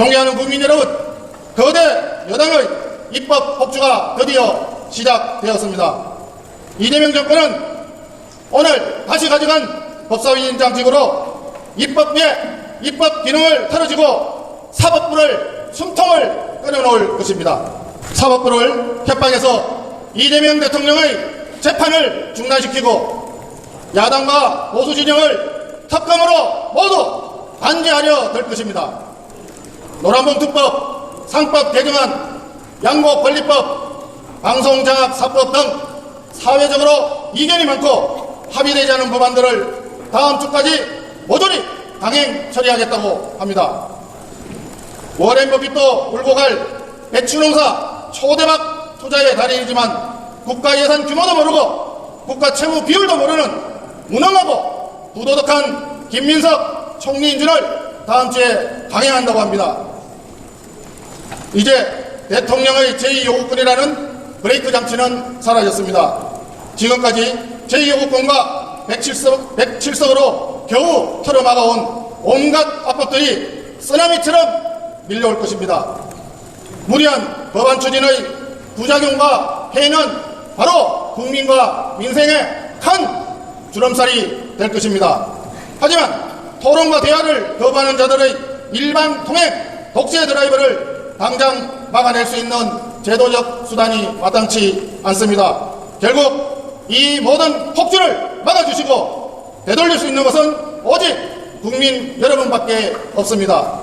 존경하는 국민 여러분, 거대 여당의 입법 폭주가 드디어 시작되었습니다. 이재명 정권은 오늘 다시 가져간 법사위원장직으로 입법부의 입법 기능을 털어주고 사법부를 숨통을 끊어놓을 것입니다. 사법부를 협박해서 이재명 대통령의 재판을 중단시키고 야당과 보수 진영을 특검으로 모두 단죄하려 될 것입니다. 노란봉투법, 상법 개정안, 양곡 권리법, 방송장악 사법 등 사회적으로 이견이 많고 합의되지 않은 법안들을 다음 주까지 모조리 강행 처리하겠다고 합니다. 워렌 버핏도 울고 갈 배추농사 초대박 투자의 달인이지만 국가 예산 규모도 모르고 국가 채무 비율도 모르는 무능하고 부도덕한 김민석 총리 인준을 다음 주에 강행한다고 합니다. 이제 대통령의 제2요구권이라는 브레이크 장치는 사라졌습니다. 지금까지 제2요구권과 107석, 107석으로 겨우 틀어막아온 온갖 압박들이 쓰나미처럼 밀려올 것입니다. 무리한 법안 추진의 부작용과 해는 바로 국민과 민생의 큰 주름살이 될 것입니다. 하지만 토론과 대화를 거부하는 자들의 일반 통행 독재 드라이브를 당장 막아낼 수 있는 제도적 수단이 마땅치 않습니다. 결국 이 모든 폭주를 막아주시고 되돌릴 수 있는 것은 오직 국민 여러분밖에 없습니다.